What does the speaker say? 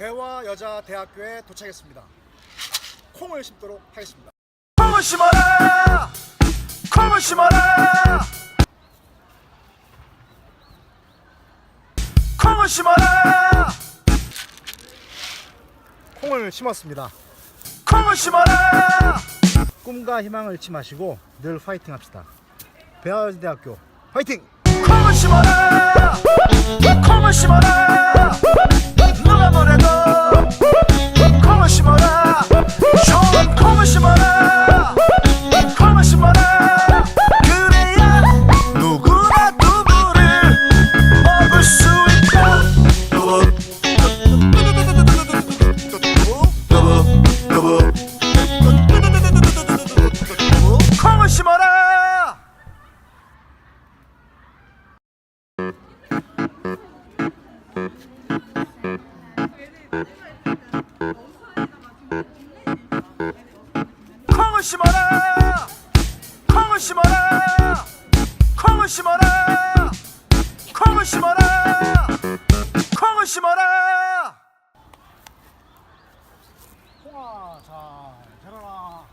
대화 여자 대학교에 도착했습니다. 콩을 심도록 하겠습니다. 콩을 심어라 콩을 심어라 콩을 심어라 콩을 심었습니다. 콩을 심어라 꿈과 희망을 잃지 마시고 늘 파이팅 합시다. 대화 여자 대학교 파이팅! 콩을 심어라 콩을 심어라 심어라. 콩을 심어라. 콩을 잘 자라라.